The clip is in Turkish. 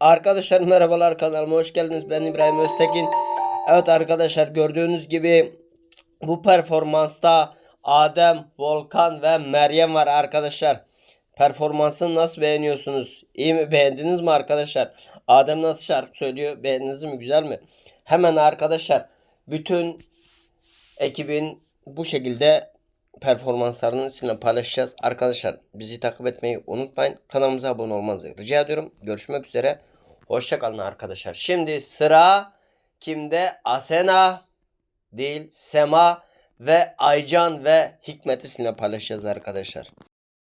Arkadaşlar merhabalar kanalıma hoş geldiniz. Ben İbrahim Öztekin. Evet arkadaşlar gördüğünüz gibi bu performansta Adem, Volkan ve Meryem var arkadaşlar. Performansını nasıl beğeniyorsunuz? İyi mi? Beğendiniz mi arkadaşlar? Adem nasıl şarkı söylüyor? Beğendiniz mi? Güzel mi? Hemen arkadaşlar bütün ekibin bu şekilde performanslarını sizinle paylaşacağız. Arkadaşlar bizi takip etmeyi unutmayın. Kanalımıza abone olmanızı rica ediyorum. Görüşmek üzere. Hoşçakalın arkadaşlar. Şimdi sıra kimde? Asena değil Sema ve Aycan ve Hikmet'i sizinle paylaşacağız arkadaşlar.